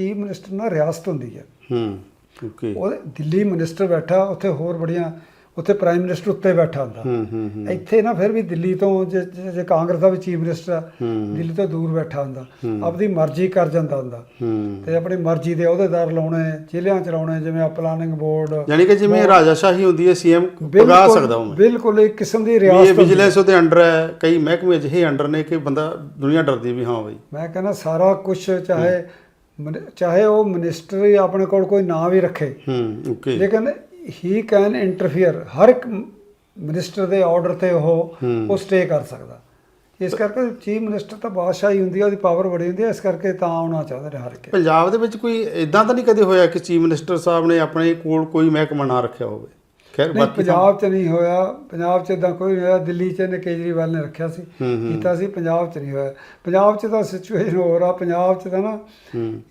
Chief minister ਨਾਲ ਰਿਆਸਤ ਹੁੰਦੀ ਹੈ। ਹੂੰ ਓਕੇ। ਉਹਦੇ ਦਿੱਲੀ ਮਿਨਿਸਟਰ ਬੈਠਾ ਉੱਥੇ ਹੋਰ ਬੜੀਆਂ ਉੱਥੇ ਪ੍ਰਾਈਮ ਮਿਨਿਸਟਰ ਉੱਤੇ ਬੈਠਾ ਹੁੰਦਾ। ਹੂੰ ਹੂੰ ਹੂੰ। ਇੱਥੇ ਨਾ ਫਿਰ ਵੀ ਦਿੱਲੀ ਤੋਂ ਜੇ ਕਾਂਗਰਸ ਦਾ ਵੀ ਚੀਫ ਮਿਨਿਸਟਰ ਆ। ਦਿੱਲੀ ਤੋਂ ਦੂਰ ਬੈਠਾ ਹੁੰਦਾ। ਆਪਣੀ ਮਰਜ਼ੀ ਕਰ ਜਾਂਦਾ ਹੁੰਦਾ। ਤੇ ਆਪਣੀ ਮਰਜ਼ੀ ਦੇ ਅਹੁਦੇਦਾਰ ਲਾਉਣੇ ਜ਼ਿਲ੍ਹਿਆਂ ਚਲਾਉਣੇ ਜਿਵੇਂ ਆ ਪਲਾਨਿੰਗ ਬੋਰਡ ਯਾਨੀ ਕਿ ਜਿਵੇਂ ਰਾਜਾਸ਼ਾਹੀ ਹੁੰਦੀ ਹੈ ਸੀਐਮ ਪਗਾ ਸਕਦਾ ਉਹ ਬਿਲਕੁਲ ਇੱਕ ਕਿਸਮ ਦੀ ਇਹ ਰਿਆਸਤ ਹੁੰਦੀ ਹੈ। ਵਿਜੀਲੈਂਸ ਉਹਦੇ ਅੰਡਰ ਹੈ ਕਈ ਮਹਿਕਮੇ ਅਜਿਹੇ ਅੰਡਰ ਨੇ ਕਿ ਬੰਦਾ ਦੁਨੀਆ ਡਰਦੀ ਵੀ ਹਾਂ ਬਈ। ਮੈਂ ਕਹਿੰਦਾ ਸਾਰਾ ਕੁਝ ਚਾਹੇ ਚਾਹੇ ਉਹ ਮਿਨਿਸਟਰ ਆਪਣੇ ਕੋਲ ਕੋਈ ਨਾਂ ਵੀ ਰੱਖੇ। ਹੂੰ ਓਕੇ ਲੇਕਿਨ ਹੀ ਕੈਨ ਇੰਟਰਫੀਅਰ ਹਰ ਇੱਕ ਮਿਨਿਸਟਰ ਦੇ ਆਰਡਰ ਤੇ ਉਹ। ਉਹ ਸਟੇ ਕਰ ਸਕਦਾ। ਇਸ ਕਰਕੇ ਚੀਫ ਮਿਨਿਸਟਰ ਤਾਂ ਬਾਦਸ਼ਾਹੀ ਹੁੰਦੀ ਹੈ ਉਹਦੀ ਪਾਵਰ ਬੜੀ ਹੁੰਦੀ ਹੈ ਇਸ ਕਰਕੇ ਤਾਂ ਆਉਣਾ ਚਾਹੁੰਦੇ ਨੇ ਹਰ ਕੇ ਪੰਜਾਬ ਦੇ ਵਿੱਚ ਕੋਈ ਇਦਾਂ ਤਾਂ ਨਹੀਂ ਕਦੇ ਹੋਇਆ ਕਿ ਚੀਫ ਮਿਨਿਸਟਰ ਸਾਹਿਬ ਨੇ ਆਪਣੇ ਕੋਲ ਕੋਈ ਮਹਿਕਮਾ ਨਾ ਰੱਖਿਆ ਹੋਵੇ? ਖੈਰ ਨਹੀਂ ਬਾਕੀ ਪੰਜਾਬ 'ਚ ਨਹੀਂ ਹੋਇਆ। ਪੰਜਾਬ 'ਚ ਇਦਾਂ ਕੋਈ ਨਹੀਂ ਹੋਇਆ। ਦਿੱਲੀ 'ਚ ਇਹਨੇ ਕੇਜਰੀਵਾਲ ਨੇ ਰੱਖਿਆ ਸੀ। ਕੀਤਾ ਸੀ ਪੰਜਾਬ 'ਚ ਨਹੀਂ ਹੋਇਆ। ਪੰਜਾਬ 'ਚ ਤਾਂ ਸਿਚੁਏਸ਼ਨ ਹੋਰ ਆ। ਪੰਜਾਬ 'ਚ ਤਾਂ ਨਾ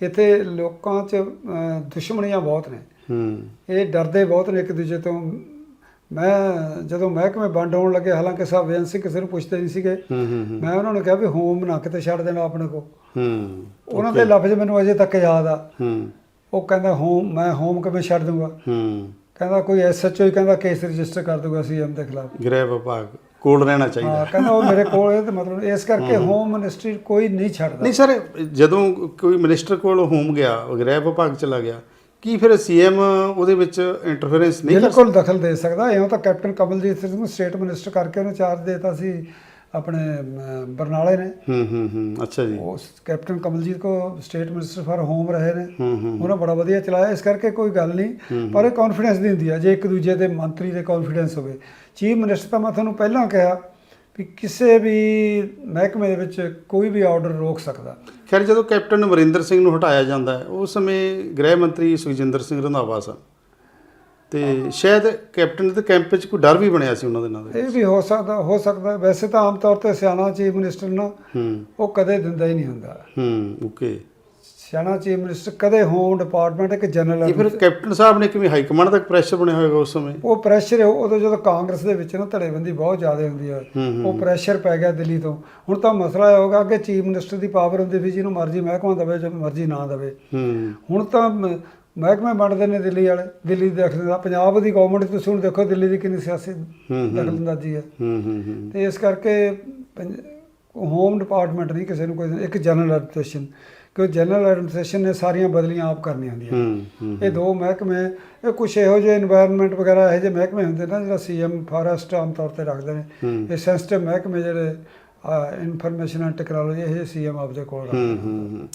ਇੱਥੇ ਲੋਕਾਂ 'ਚ ਅਹ, ਦੁਸ਼ਮਣੀਆਂ ਬਹੁਤ ਨੇ। ਹੂੰ। ਇਹ ਡਰਦੇ ਬਹੁਤ ਨੇ ਇੱਕ ਦੂਜੇ ਤੋਂ। ਮੈਂ ਜਦੋਂ ਮਹਿਕਮੇ ਵੰਡ ਹੋਣ ਲੱਗੇ ਹਾਲਾਂਕਿ ਸਭ ਵੇਅੰਸੀ ਕਿਸੇ ਨੂੰ ਪੁੱਛਦੇ ਨਹੀਂ ਸੀਗੇ। ਹੂੰ ਹੂੰ ਹੂੰ, ਮੈਂ ਉਹਨਾਂ ਨੂੰ ਕਿਹਾ ਵੀ ਹੋਮ ਨਾ ਕਿਤੇ ਛੱਡ ਦੇਣਾ ਆਪਣੇ ਕੋ ਹੂੰ ਉਹਨਾਂ ਦੇ ਲਫ਼ਜ਼ ਮੈਨੂੰ ਅਜੇ ਤੱਕ ਯਾਦ ਆ। ਹੂੰ। ਉਹ ਕਹਿੰਦਾ ਹੋਮ ਮੈਂ ਹੋਮ ਕਿਵੇਂ ਛੱਡ ਦੂੰਗਾ? ਹੂੰ। ਕਹਿੰਦਾ ਕੋਈ ਐਸਐਚਓ ਹੀ ਕਹਿੰਦਾ ਕੇਸ ਰਜਿਸਟਰ ਕਰ ਦੂਗਾ ਸੀਐਮ ਦੇ ਖਿਲਾਫ। ਗ੍ਰਹਿ ਵਿਭਾਗ ਕੋਲ ਰਹਿਣਾ ਚਾਹੀਦਾ। ਹਾਂ ਕਹਿੰਦਾ ਉਹ ਮੇਰੇ ਕੋਲ ਹੈ ਤੇ ਮਤਲਬ ਇਸ ਕਰਕੇ ਹੋਮ ਮਿਨਿਸਟਰੀ ਕੋਈ ਨਹੀਂ ਛੱਡਦਾ। ਨਹੀਂ ਸਰ ਜਦੋਂ ਕੋਈ ਮਿਨਿਸਟਰ ਕੋਲ ਹੋਮ ਗਿਆ ਗ੍ਰਹਿ ਵਿਭਾਗ ਚਲਾ ਗਿਆ ਕੀ ਫਿਰ ਸੀਐਮ ਉਹਦੇ ਵਿੱਚ ਇੰਟਰਫੇਰੈਂਸ ਨਹੀਂ ਬਿਲਕੁਲ ਦਖਲ ਦੇ ਸਕਦਾ ਇਉਂ ਤਾਂ ਕੈਪਟਨ ਕਮਲਜੀਤ ਸਿੰਘ ਨੂੰ ਸਟੇਟ ਮਿਨਿਸਟਰ ਕਰਕੇ ਉਹਨੂੰ ਚਾਰਜ ਦੇਤਾ ਸੀ। ਆਪਣੇ ਬਰਨਾਲੇ ਨੇ। ਹੂੰ ਹੂੰ ਹੂੰ ਅੱਛਾ ਜੀ। ਉਹ ਕੈਪਟਨ ਕਮਲਜੀਤ ਕੋ ਸਟੇਟ ਮਿਨਿਸਟਰ ਫਾਰ ਹੋਮ ਰਹੇ ਨੇ। ਹੂੰ ਹੂੰ ਉਹਨਾਂ ਬੜਾ ਵਧੀਆ ਚਲਾਇਆ ਇਸ ਕਰਕੇ ਕੋਈ ਗੱਲ ਨਹੀਂ। ਪਰ ਇਹ ਕੌਨਫੀਡੈਂਸ ਦੀ ਹੁੰਦੀ ਹੈ ਜੇ ਇੱਕ ਦੂਜੇ ਦੇ ਮੰਤਰੀ ਦੇ ਕੌਨਫੀਡੈਂਸ ਹੋਵੇ। ਚੀਫ ਮਿਨਿਸਟਰ ਤਾਂ ਮੈਂ ਤੁਹਾਨੂੰ ਪਹਿਲਾਂ ਕਿਹਾ ਵੀ ਕਿਸੇ ਵੀ ਮਹਿਕਮੇ ਦੇ ਵਿੱਚ ਕੋਈ ਵੀ ਆਰਡਰ ਰੋਕ ਸਕਦਾ। ਖੈਰ ਜਦੋਂ ਕੈਪਟਨ ਅਮਰਿੰਦਰ ਸਿੰਘ ਨੂੰ ਹਟਾਇਆ ਜਾਂਦਾ ਹੈ ਉਸ ਸਮੇਂ ਗ੍ਰਹਿ ਮੰਤਰੀ ਸੁਖਜਿੰਦਰ ਸਿੰਘ ਰੰਧਾਵਾ ਸਨ। ਤੇ ਸ਼ਾਇਦ ਕੈਪਟਨ ਦੇ ਕੈਂਪ ਵਿੱਚ ਕੋਈ ਡਰ ਵੀ ਬਣਿਆ ਸੀ ਉਹਨਾਂ ਦੇ ਨਾਲ। ਇਹ ਵੀ ਹੋ ਸਕਦਾ ਹੋ ਸਕਦਾ। ਵੈਸੇ ਤਾਂ ਆਮ ਤੌਰ ਤੇ ਸਿਆਣਾ ਚੀਫ ਮਿਨਿਸਟਰ ਨਾ ਹੂੰ। ਉਹ ਕਦੇ ਦਿੰਦਾ ਹੀ ਨਹੀਂ ਹੁੰਦਾ। ਹੂੰ ਓਕੇ। ਸਿਆਣਾ ਚੀਫ ਮਿਨਿਸਟਰ ਕਦੇ ਹੋਮ ਡਿਪਾਰਟਮੈਂਟ ਇੱਕ ਇਹ ਜਨਰਲ ਫਿਰ ਕੈਪਟਨ ਸਾਹਿਬ ਨੇ ਕਿਵੇਂ ਹਾਈ ਕਮਾਂਡ ਤੱਕ ਪ੍ਰੈਸ਼ਰ ਬਣਿਆ ਹੋਵੇਗਾ ਉਸ ਸਮੇਂ? ਉਹ ਪ੍ਰੈਸ਼ਰ ਉਦੋਂ ਜਦੋਂ ਕਾਂਗਰਸ ਦੇ ਵਿੱਚ ਨਾ ਧੜੇਬੰਦੀ ਬਹੁਤ ਜ਼ਿਆਦਾ ਹੁੰਦੀ ਹੈ। ਉਹ ਪ੍ਰੈਸ਼ਰ ਪੈ ਗਿਆ ਦਿੱਲੀ ਤੋਂ। ਹੁਣ ਤਾਂ ਮਸਲਾ ਇਹ ਹੋਗਾ ਕਿ ਚੀਫ ਮਿਨਿਸਟਰ ਦੀ ਪਾਵਰ ਹੁੰਦੀ ਵੀ ਜਿਹਨੂੰ ਮਰਜ਼ੀ ਮਹਿਕਮਾ ਦੇਵੇ ਜਾਂ ਮਰਜ਼ੀ ਨਾ ਦੇਵੇ। ਹੂੰ। ਹੁਣ ਤਾਂ ਮਹਿਕਮੇ ਵੰਡਦੇ ਨੇ ਦਿੱਲੀ ਵਾਲੇ ਦਿੱਲੀ ਦੇ ਅਖਰ ਪੰਜਾਬ ਦੀ ਗਵਰਨਮੈਂਟ ਤੁਸੀਂ ਹੁਣ ਦੇਖੋ ਦਿੱਲੀ ਦੀ ਕਿੰਨੀ ਸਿਆਸੀ ਦਖਲਅੰਦਾਜ਼ੀ ਹੈ। ਤੇ ਇਸ ਕਰਕੇ ਹੋਮ ਡਿਪਾਰਟਮੈਂਟ ਨਹੀਂ ਕਿਸੇ ਨੂੰ ਕੋਈ ਇੱਕ ਜਨਰਲ ਐਡਮਿਨਿਸਟ੍ਰੇਸ਼ਨ ਕਿ ਜਨਰਲ ਐਡਮਿਨਿਸਟ੍ਰੇਸ਼ਨ ਨੇ ਸਾਰੀਆਂ ਬਦਲੀਆਂ ਆਪ ਕਰਨੀਆਂ ਹੁੰਦੀਆਂ। ਇਹ ਦੋ ਮਹਿਕਮੇ ਇਹ ਕੁਝ ਇਹੋ ਜਿਹੇ এনवायरमेंट ਵਗੈਰਾ ਇਹੋ ਜਿਹੇ ਮਹਿਕਮੇ ਹੁੰਦੇ ਨਾ ਜਿਹੜਾ ਸੀਐਮ ਫਾਰੈਸਟ ਆਮ ਤੌਰ ਤੇ ਰੱਖਦੇ ਨੇ। ਇਹ ਸੈਂਸਿਟਿਵ ਮਹਿਕਮੇ ਜਿਹੜੇ ਇਨਫੋਰਮੇਸ਼ਨ ਐਂਡ ਟੈਕਨੋਲੋਜੀ ਇਹ ਸੀਐਮ ਆਪ ਕੋਲ ਰੱਖਦੇ